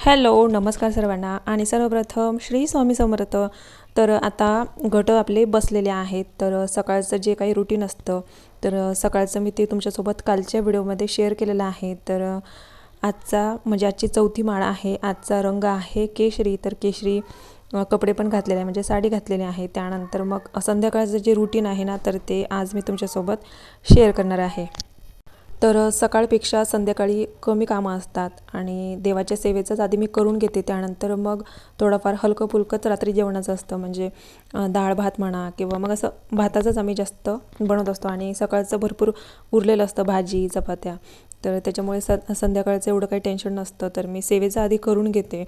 Hello नमस्कार सर्वांना. आणि सर्वप्रथम श्री स्वामी समर्थ. तर आता घटं आपले बसलेले आहेत. तर सकाळचं जे काही रुटीन असतं तर सकाळचं मी ते तुमच्यासोबत कालच्या व्हिडिओमध्ये शेअर केलेलं आहे. तर आजचा म्हणजे आजची चौथी माळ आहे. आजचा रंग आहे केशरी. तर केशरी कपडे पण घातलेले आहे म्हणजे साडी घातलेली आहे. त्यानंतर मग संध्याकाळचं जे रुटीन आहे ना तर ते आज मी तुमच्यासोबत शेअर करणार आहे. तर सकाळपेक्षा संध्याकाळी कमी कामं असतात आणि देवाच्या सेवेचंच आधी मी करून घेते. त्यानंतर मग थोडंफार हलकं फुलकंच रात्री जेवणाचं असतं. म्हणजे डाळ भात म्हणा किंवा मग असं भाताचंच आम्ही जास्त बनवत असतो आणि सकाळचं भरपूर उरलेलं असतं भाजी चपात्या. तर त्याच्यामुळे स संध्याकाळचं एवढं काही टेन्शन नसतं. तर मी सेवेचं आधी करून घेते.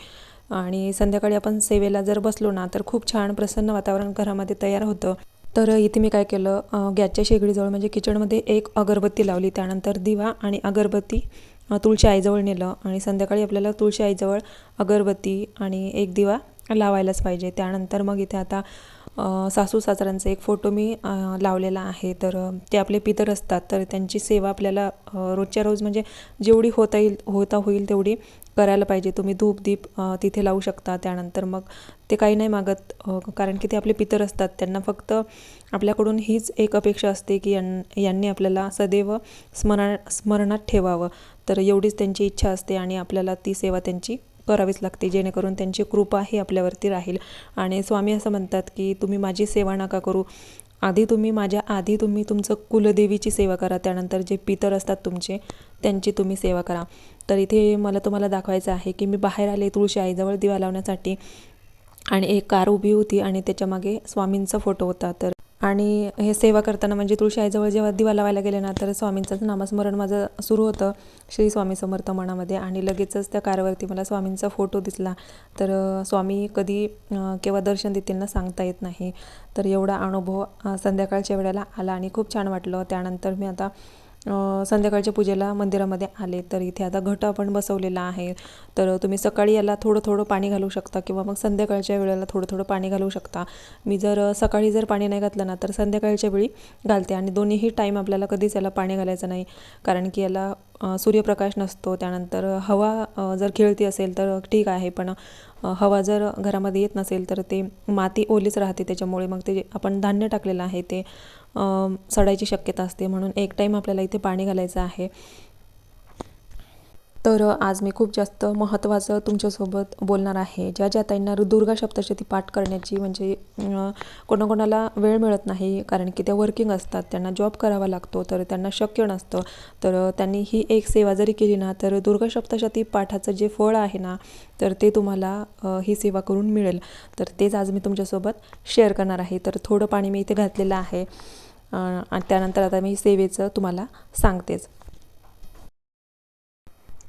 आणि संध्याकाळी आपण सेवेला जर बसलो ना तर खूप छान प्रसन्न वातावरण घरामध्ये तयार होतं. तर इथे मी काय केलं गॅसच्या शेगडीजवळ म्हणजे किचनमध्ये एक अगरबत्ती लावली त्यानंतर दिवा आणि अगरबत्ती तुळशी आईजवळ नेलं आणि संध्याकाळी आपल्याला तुळशी आईजवळ अगरबत्ती आणि एक दिवा लावायलाच पाहिजे. त्यानंतर मग इथे आता सासू सासऱ्यांचा एक फोटो मी लावलेला आहे. तर ते आपले पितर असतात तर त्यांची सेवा आपल्याला रोजच्या रोज म्हणजे जेवढी होता येईल होता होईल तेवढी करायला पाहिजे. तुम्ही धूप दीप तिथे लावू शकता. त्यानंतर मग ते काही नाही मागत कारण की ते आपले पितर असतात. त्यांना फक्त आपल्याकडून हीच एक अपेक्षा असते की यां यांनी आपल्याला सदैव स्मरण स्मरणात ठेवावं. तर एवढीच त्यांची इच्छा असते आणि आपल्याला ती सेवा त्यांची करावीच लागते जेणेकरून त्यांची कृपा ही आपल्यावरती राहील. आणि स्वामी असं म्हणतात की तुम्ही माझी सेवा नका करू. आधी तुम्ही माझ्या आधी तुम्ही तुमचं कुलदेवीची सेवा करा. त्यानंतर जे पितर असतात तुमचे त्यांची तुम्ही सेवा करा. तर इथे मला तुम्हाला दाखवायचं आहे की मी बाहेर आले तुळशी आईजवळ दिवा लावण्यासाठी आणि एक कार उभी होती आणि त्याच्यामागे स्वामींचा फोटो होता. तर आणि हे सेवा करताना म्हणजे तुळशी आईजवळ जेव्हा दिवा लावायला गेले ना तर स्वामींचंच नामस्मरण माझं सुरू होतं श्री स्वामी समर्थ मनामध्ये आणि लगेचच त्या कारवरती मला स्वामींचा फोटो दिसला. तर स्वामी कधी केव्हा दर्शन देतील ना सांगता येत नाही. तर एवढा अनुभव संध्याकाळच्या वेळेला आला आणि खूप छान वाटलं. त्यानंतर मी आता संध्याकाळच्या पूजेला मंदिरामध्ये आले तर इथे आता घट आपण बसवलेला आहे. तर तुम्ही सकाळी याला थोडं थोडं पाणी घालू शकता किंवा मग संध्याकाळच्या वेळेला थोडं थोडं पाणी घालू शकता. मी जर सकाळी जर पाणी नाही घातलं ना तर संध्याकाळच्या वेळी घालते आणि दोन्हीही टाईम आपल्याला कधीच याला पाणी घालायचं नाही. कारण की याला सूर्यप्रकाश नसतो. त्यानंतर हवा जर खेळती असेल तर ठीक आहे पण हवा जर घरामध्ये येत नसेल तर ते माती ओलीच राहते. त्याच्यामुळे मग ते आपण धान्य टाकलेलं आहे ते सडायची शक्यता असते म्हणून एक टाईम आपल्याला इथे पाणी घालायचं आहे. तर आज मी खूप जास्त महत्त्वाचं तुमच्यासोबत बोलणार आहे. ज्या ज्या ताईंना दुर्गा सप्तशती पाठ करण्याची म्हणजे कोणाकोणाला वेळ मिळत नाही कारण की त्या वर्किंग असतात त्यांना जॉब करावा लागतो तर त्यांना शक्य नसतं. तर त्यांनी ही एक सेवा जरी केली ना तर दुर्गा सप्तशती पाठाचं जे फळ आहे ना तर ते तुम्हाला ही सेवा करून मिळेल. तर तेच आज मी तुमच्यासोबत शेअर करणार आहे. तर थोडं पाणी मी इथे घातलेलं आहे. आणि त्यानंतर आता मी सेवेचं तुम्हाला सांगतेच.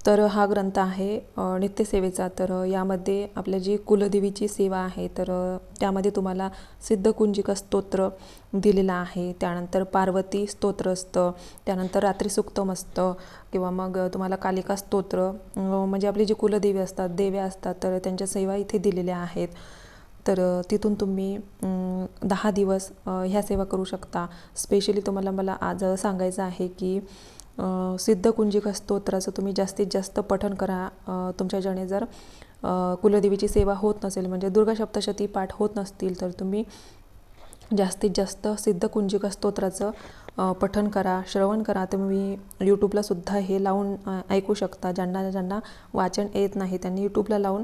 तर हा ग्रंथ आहे नित्यसेवेचा. तर यामध्ये आपल्या जी कुलदेवीची सेवा आहे तर त्यामध्ये तुम्हाला सिद्धकुंजिका स्तोत्र दिलेला आहे. त्यानंतर पार्वती स्तोत्र असतं. त्यानंतर रात्री सुक्तम असतं. किंवा मग तुम्हाला कालिका स्तोत्र म्हणजे आपली जी कुलदेवी असतात देव्या असतात तर त्यांच्या सेवा इथे दिलेल्या आहेत. तर तिथून तुम्ही दहा दिवस ह्या सेवा करू शकता. स्पेशली तुम्हाला मला आज सांगायचं आहे की सिद्धकुंजिका स्तोत्राचं तुम्ही जास्तीत जास्त पठण करा. तुमच्या जणे जर कुलदेवीची सेवा होत नसेल म्हणजे दुर्गा सप्तशती पाठ होत नसतील तर तुम्ही जास्तीत जास्त सिद्धकुंजिका स्तोत्राचं पठन पठण करा श्रवण करा. तुम्ही यूट्यूबला सुद्धा हे लावून ऐकू शकता. ज्यांना ज्यांना वाचन येत नाही त्यांनी यूट्यूबला लावून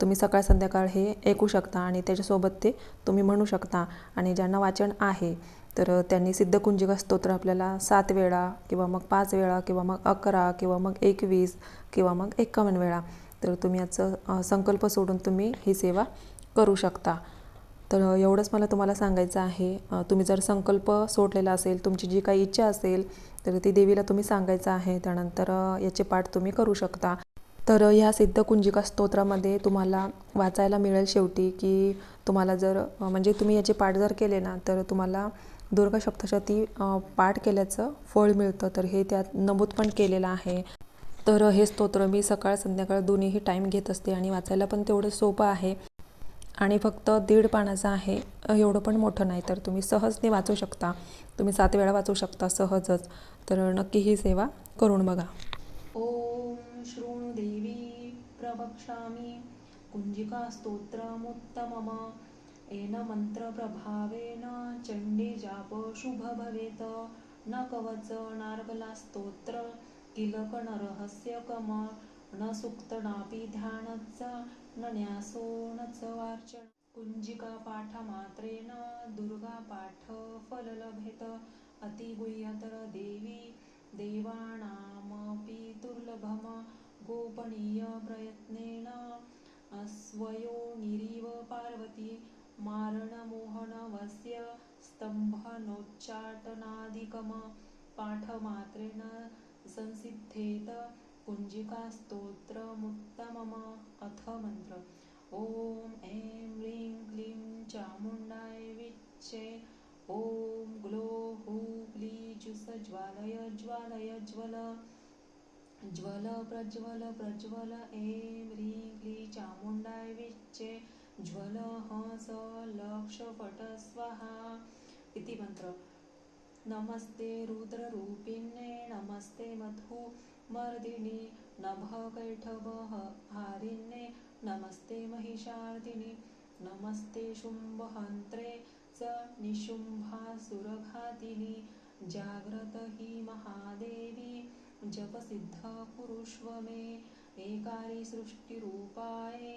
तुम्ही सकाळ संध्याकाळ हे ऐकू शकता आणि त्याच्यासोबत ते तुम्ही म्हणू शकता. आणि ज्यांना वाचन आहे तर त्यांनी सिद्धकुंजिका स्तोत्र आपल्याला सात वेळा किंवा मग पाच वेळा किंवा मग अकरा किंवा मग एकवीस किंवा मग एकावन्न वेळा. तर तुम्ही याचं संकल्प सोडून तुम्ही ही सेवा करू शकता. तर एवढंच मला तुम्हाला सांगायचं आहे. तुम्ही जर संकल्प सोडलेला असेल तुमची जी काही इच्छा असेल तर ती देवीला तुम्ही सांगायचं आहे. त्यानंतर याचे पाठ तुम्ही करू शकता. तर ह्या सिद्धकुंजिका स्तोत्रामध्ये तुम्हाला वाचायला मिळेल शेवटी की तुम्हाला जर म्हणजे तुम्ही याचे पाठ जर केले ना तर तुम्हाला दुर्गा सप्तशती पाठ केल्याचं फळ मिळतं. तर हे त्यात नमूद पण केलेलं आहे. तर हे स्तोत्र मी सकाळ संध्याकाळ दोन्हीही टाईम घेत असते आणि वाचायला पण तेवढं सोपं आहे. आणि फक्त दीड पानाचं आहे एवढं पण मोठं नाही. तर तुम्ही सहजने वाचू शकता. तुम्ही सात वेळा वाचू शकता सहजच. तर नक्की ही सेवा करून बघा. ओम श्रूं देवी प्रवक्ष्यामि. कुञ्जिकास्तोत्रमुत्तमम् येन मंत्रप्रभावेन चंडी शुभ भवेत् न कवच नार्गलास्तोत्र किलक न रहस्य कमळ न सुक्तनापि ध्यानचा न न्यासो न वार्चन। कुञ्जिकापाठमात्रेण दुर्गापाठफललभेत अतिगुह्यतरदेवी देवाणामपि दुर्लभम। गोपनीयप्रयत्नेन स्वयोनिरिव पार्वती। मारणमोहनवस्य स्तम्भनोच्चाटनादिकम पाठमात्रेण संसिद्धेत कुञ्जिकास्तोत्रमुत्तमम् अथ मन्त्र। ॐ ऐं ह्रीं क्लीं चामुण्डाय विच्चे। ॐ ग्लो हू क्ली जुस ज्वालय ज्वालय ज्वल। ज्वल प्रज्वल प्रज्वल ऐं ह्रीं क्ली चामुण्डाय विच्चे ज्वल हंस लक्ष पट स्वाहा इति मंत्र नमस्ते रुद्ररूपिणे नमस्ते मधु मर्दिनी नभकैठवहारिणे नमस्ते महिषार्दिनि नमस्ते शुम्भहन्त्रे च निशुम्भासुरघातिनि जाग्रत हि महादेवी जपसिद्ध कुरुष्व मे एकारी सृष्टिरूपाये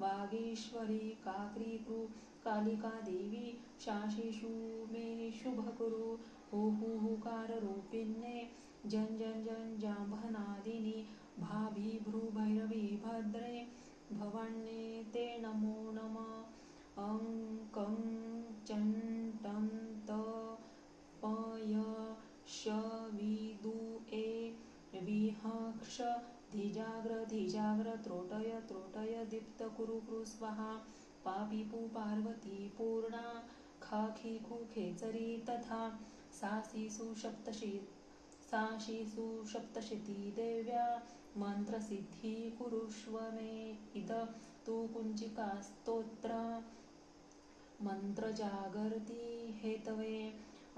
वागीश्वरी काक्रीकृ कालिका देवी शाशिषु मे शुभकुरु। हुहुहुकाररूपिण्ये जन जन जन जाम्भनादिनि भाभी भ्रुभैरवी भद्रे। भवण्ये ते नमो नमः। अं कं चं टं त पय श विदु ए। विहक्ष धीजाग्र धीजाग्र त्रोटय त्रोटय दीप्त कुरु कुरु स्वाहा पू पार्वती पूर्णा खाखी खेचरी तथा सासी सुशप्तशी साशी सप्तशती देव्या मन्त्रसिद्धी कुरुष्व मे इद तु कुञ्चिकास्तोत्र मन्त्रजागर्ति हेतवे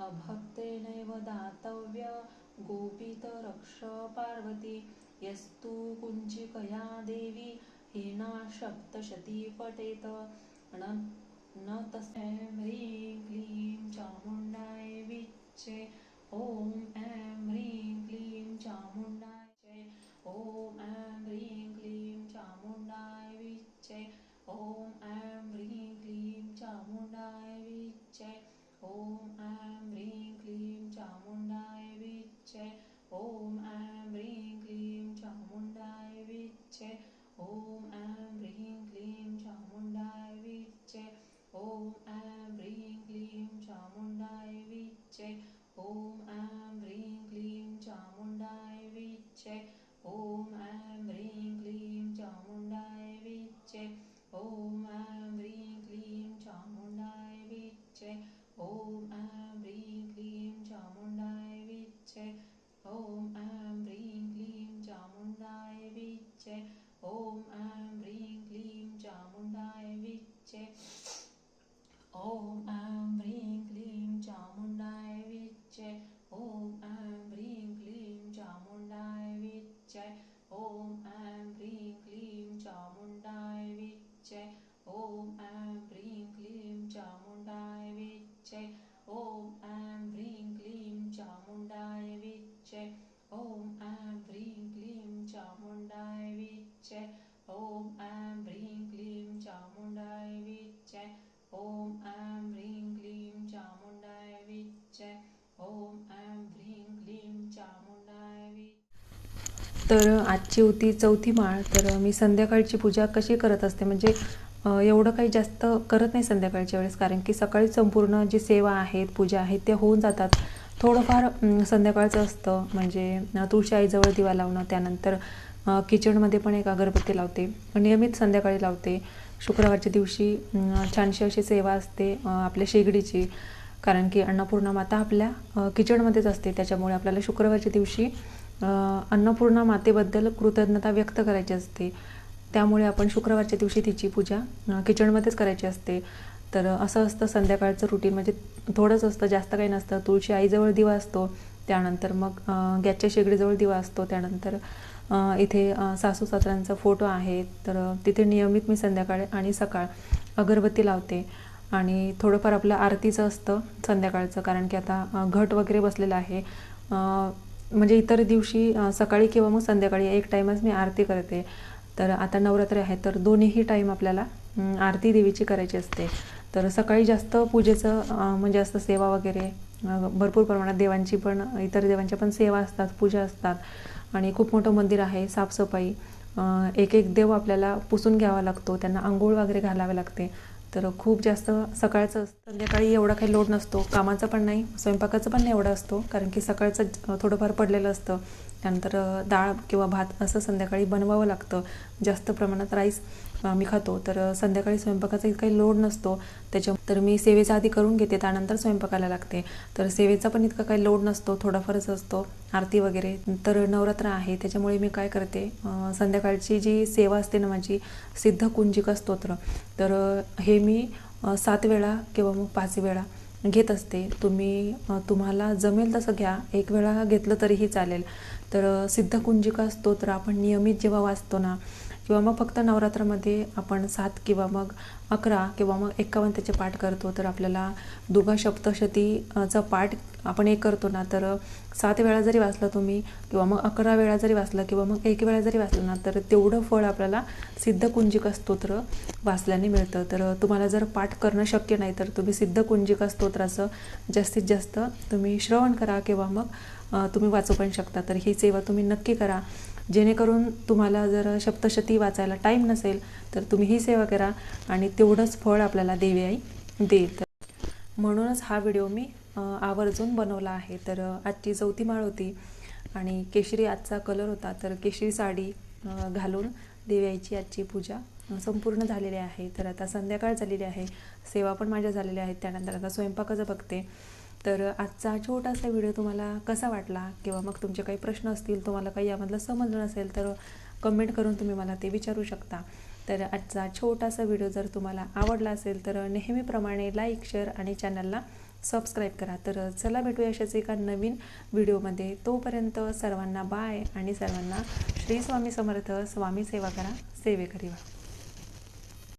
अभक्तेनैव दातव्य गोपितरक्ष पार्वती यस्तु कुञ्चिकया देवी हीना सप्तशती पठेत। न तस्मै ह्रीं क्लीं चामुण्डाय विच्चे। ॐ વિચ્છે ઓમ આમ હ્રીં ક્લીમ ચામુંડાય વિચ્છે ઓમ આમ હ્રીં ક્લીમ ચામુંડાય વિચ્છે ઓમ આમ હ્રીં ક્લીમ ચામુંડાય વિચ્છે ઓમ આમ હ્રીં ક્લીમ ચામુંડાય વિચ્છે ઓમ આમ હ્રીં ક્લીમ ચામુંડાય વિચ્છે ઓમ આમ હ્રીં ક્લીમ ચામુંડાય વિચ્છે ॐ ऐं ह्रीं क्लीं चामुण्डाय विच्चे ॐ ऐं ह्रीं क्लीं चामुण्डाय विच्चे ॐ ऐं ह्रीं क्लीं चामुण्डाय विच्चे ॐ ऐं ह्रीं क्लीं चामुण्डाय विच्चे तर आजची होती चौथी माळ तर मी संध्याकाळची पूजा कशी करत असते? म्हणजे एवढं काही जास्त करत नाही संध्याकाळच्या वेळेस कारण की सकाळी संपूर्ण जी सेवा आहेत पूजा आहेत ते होऊन जातात. थोडंफार संध्याकाळचं असतं. म्हणजे तुळशी आईजवळ दिवा लावणं त्यानंतर किचनमध्ये पण एक अगरबत्ती लावते. नियमित संध्याकाळी लावते. शुक्रवारच्या दिवशी छानशी अशी सेवा असते आपल्या शेगडीची. कारण की अन्नपूर्णा माता आपल्या किचनमध्येच असते. त्याच्यामुळे आपल्याला शुक्रवारच्या दिवशी अन्नपूर्णा मातेबद्दल कृतज्ञता व्यक्त करायची असते. त्यामुळे आपण शुक्रवारच्या दिवशी तिची पूजा किचनमध्येच करायची असते. तर असं असतं संध्याकाळचं रुटीन म्हणजे थोडंच असतं जास्त काही नसतं. तुळशी आईजवळ दिवा असतो त्यानंतर मग गॅसच्या शेगडीजवळ दिवा असतो. त्यानंतर इथे सासू सासऱ्यांचा फोटो आहे. तर तिथे नियमित मी संध्याकाळ आणि सकाळ अगरबत्ती लावते. आणि थोडंफार आपलं आरतीचं असतं संध्याकाळचं कारण की आता घट वगैरे बसलेला आहे. म्हणजे इतर दिवशी सकाळी किंवा मग संध्याकाळी एक टाईमच मी आरती करते. तर आता नवरात्री आहे तर दोन्हीही टाईम आपल्याला आरती देवीची करायची असते. तर सकाळी जास्त पूजेचं म्हणजे असतं सेवा वगैरे भरपूर प्रमाणात देवांची पण इतर देवांच्या पण सेवा असतात पूजा असतात. आणि खूप मोठं मंदिर आहे साफसफाई. एक एक देव आपल्याला पुसून घ्यावा लागतो त्यांना आंघोळ वगैरे घालावे लागते. तर खूप जास्त सकाळचं असतं. संध्याकाळी एवढा काही लोड नसतो. कामाचा पण नाही स्वयंपाकाचं पण नाही एवढा असतो कारण की सकाळचं थोडंफार पडलेलं असतं. त्यानंतर डाळ किंवा भात असं संध्याकाळी बनवावं लागतं. जास्त प्रमाणात राईस आम्ही खातो. तर संध्याकाळी स्वयंपाकाचा इतका काही लोड नसतो. त्याच्या तर मी सेवेचा आधी करून घेते. त्यानंतर स्वयंपाकाला लागते. तर सेवेचा पण इतका काही लोड नसतो. थोडाफारच असतो. आरती वगैरे. तर नवरात्र आहे. त्याच्यामुळे मी काय करते संध्याकाळची जी सेवा असते ना माझी सिद्ध कुंजिका स्तोत्र. तर हे मी सात वेळा किंवा मग पाच वेळा घेत असते. तुम्ही तुम्हाला जमेल तसं घ्या. एक वेळा घेतलं तरीही चालेल. तर सिद्धकुंजिका सिद्ध कुंजिका स्तोत्र आपण नियमित जेव्हा वाचतो ना किंवा मग फक्त नवरात्रामध्ये आपण सात किंवा मग अकरा किंवा मग एक्कावन्न त्याचे पाठ करतो तर आपल्याला दुर्गा सप्तशतीचा पाठ आपण एक करतो ना तर सात वेळा जरी वाचलं तुम्ही किंवा मग अकरा वेळा जरी वाचलं किंवा मग एक वेळा जरी वाचलं ना तर तेवढं फळ आपल्याला सिद्धकुंजिका स्तोत्र वाचल्याने मिळतं. तर तुम्हाला जर पाठ करणं शक्य नाही तर तुम्ही सिद्धकुंजिका स्तोत्राचं जास्तीत जास्त तुम्ही श्रवण करा किंवा मग तुम्ही वाचू पण शकता. तर ही सेवा तुम्ही नक्की करा. जेणेकरून तुम्हाला जर सप्तशती वाचायला टाईम नसेल तर तुम्ही ही सेवा करा आणि तेवढंच फळ आपल्याला देवी आई देईल. तर म्हणूनच हा व्हिडिओ मी आवर्जून बनवला आहे. तर आजची चौथी माळ होती आणि केशरी आजचा कलर होता. तर केशरी साडी घालून घालून आईची आजची पूजा संपूर्ण झालेली आहे. तर आता संध्याकाळ झालेली आहे. सेवा पण माझ्या झालेल्या आहेत. त्यानंतर आता स्वयंपाकाचं बघते. तर आजचा छोटासा व्हिडिओ तुम्हाला कसा वाटला? किंवा मग तुमचे काही प्रश्न असतील तुम्हाला काही यामधलं समजलं नसेल तर कमेंट करून तुम्ही मला ते विचारू शकता. तर आजचा छोटासा व्हिडिओ जर तुम्हाला आवडला असेल तर नेहमीप्रमाणे लाईक शेअर आणि चॅनलला सबस्क्राईब करा. तर चला भेटूया अशाच एका नवीन व्हिडिओमध्ये. तोपर्यंत सर्वांना बाय आणि सर्वांना श्री स्वामी समर्थ स्वामी सेवा करा. सेवेकरी व्हा